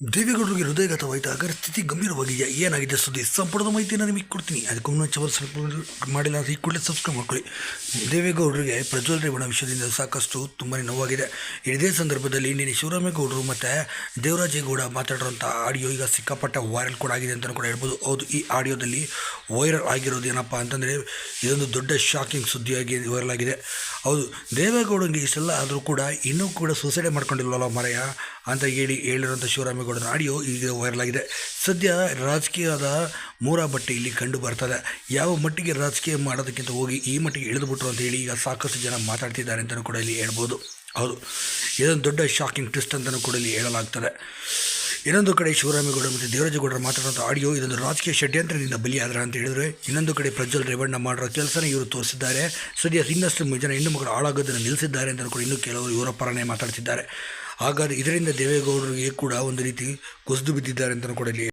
ದೇವೇಗೌಡರಿಗೆ ಹೃದಯಘಾತವಾಯಿತು ಸ್ಥಿತಿ ಗಂಭೀರವಾಗಿದೆ ಏನಾಗಿದೆ ಸುದ್ದಿ? ಸಂಪೂರ್ಣ ಮಾಹಿತಿಯನ್ನು ನಿಮಗೆ ಕೊಡ್ತೀನಿ. ಅದಕ್ಕೆ ಚಾನಲ್ ಸಬ್ಸ್ಕ್ರೈಬ್ ಮಾಡಿಲ್ಲ ಅಂದರೆ ಈ ಕೂಡಲೇ ಸಬ್ಸ್ಕ್ರೈಬ್ ಮಾಡ್ಕೊಳ್ಳಿ. ದೇವೇಗೌಡರಿಗೆ ಪ್ರಜ್ವಲ್ ರೇವಣ ವಿಷಯದಿಂದ ಸಾಕಷ್ಟು ತುಂಬಾ ನೋವಾಗಿದೆ. ಇದೇ ಸಂದರ್ಭದಲ್ಲಿ ನಿನ್ನೆ ಶಿವರಾಮೇಗೌಡರು ಮತ್ತು ದೇವರಾಜೇಗೌಡ ಮಾತಾಡಿರೋಂಥ ಆಡಿಯೋ ಈಗ ಸಿಕ್ಕಾಪಟ್ಟೆ ವೈರಲ್ ಕೂಡ ಆಗಿದೆ ಅಂತಲೂ ಕೂಡ ಹೇಳ್ಬೋದು. ಹೌದು, ಈ ಆಡಿಯೋದಲ್ಲಿ ವೈರಲ್ ಆಗಿರೋದು ಏನಪ್ಪ ಅಂತಂದರೆ, ಇದೊಂದು ದೊಡ್ಡ ಶಾಕಿಂಗ್ ಸುದ್ದಿಯಾಗಿ ವೈರಲ್ ಆಗಿದೆ. ಹೌದು, ದೇವೇಗೌಡಂಗೆ ಇಷ್ಟೆಲ್ಲ ಆದರೂ ಕೂಡ ಇನ್ನೂ ಕೂಡ ಸೂಸೈಡ್ ಮಾಡ್ಕೊಂಡಿಲ್ವಲ್ಲ ಮರೆಯ? ಅಂತ ಹೇಳಿ ಹೇಳಿರೋಂಥ ಶಿವರಾಮೇಗೌಡನ ಆಡಿಯೋ ಈಗ ವೈರಲ್ ಆಗಿದೆ. ಸದ್ಯ ರಾಜಕೀಯದ ಮೂರ ಬಟ್ಟೆ ಇಲ್ಲಿ ಕಂಡು ಬರ್ತದೆ. ಯಾವ ಮಟ್ಟಿಗೆ ರಾಜಕೀಯ ಮಾಡೋದಕ್ಕಿಂತ ಹೋಗಿ ಈ ಮಟ್ಟಿಗೆ ಇಳಿದುಬಿಟ್ರು ಅಂತ ಹೇಳಿ ಈಗ ಸಾಕಷ್ಟು ಜನ ಮಾತಾಡ್ತಿದ್ದಾರೆ ಅಂತಲೂ ಕೂಡ ಇಲ್ಲಿ ಹೇಳ್ಬೋದು. ಹೌದು, ಇದೊಂದು ದೊಡ್ಡ ಶಾಕಿಂಗ್ ಟ್ವಿಸ್ಟ್ ಅಂತಲೂ ಕೂಡ ಇಲ್ಲಿ ಹೇಳಲಾಗ್ತದೆ. ಇನ್ನೊಂದು ಕಡೆ ಶಿವರಾಮೇಗೌಡ ಮತ್ತು ದೇವರಾಜೇಗೌಡರು ಮಾತಾಡುವಂಥ ಆಡಿಯೋ ಇದೊಂದು ರಾಜಕೀಯ ಷಡ್ಯಂತ್ರದಿಂದ ಬಲಿಯಾದ್ರ ಅಂತ ಹೇಳಿದ್ರೆ ಇನ್ನೊಂದು ಕಡೆ ಪ್ರಜ್ವಲ್ ರೇವಣ್ಣ ಮಾಡಿರೋ ಕೆಲಸನ ಇವರು ತೋರಿಸಿದ್ದಾರೆ. ಸದ್ಯ ಇನ್ನಷ್ಟು ಜನ ಹೆಣ್ಣು ಮಕ್ಕಳು ಹಾಳಾಗೋದನ್ನು ನಿಲ್ಲಿಸಿದ್ದಾರೆ ಅಂತ ಕೂಡ ಇನ್ನೂ ಕೆಲವರು ಇವರ ಪರನೇ ಮಾತಾಡ್ತಿದ್ದಾರೆ. ಹಾಗಾದರೆ ಇದರಿಂದ ದೇವೇಗೌಡರಿಗೆ ಕೂಡ ಒಂದು ರೀತಿ ಕುಸಿದು ಬಿದ್ದಿದ್ದಾರೆ ಅಂತ ಕೂಡ ಇಲ್ಲಿ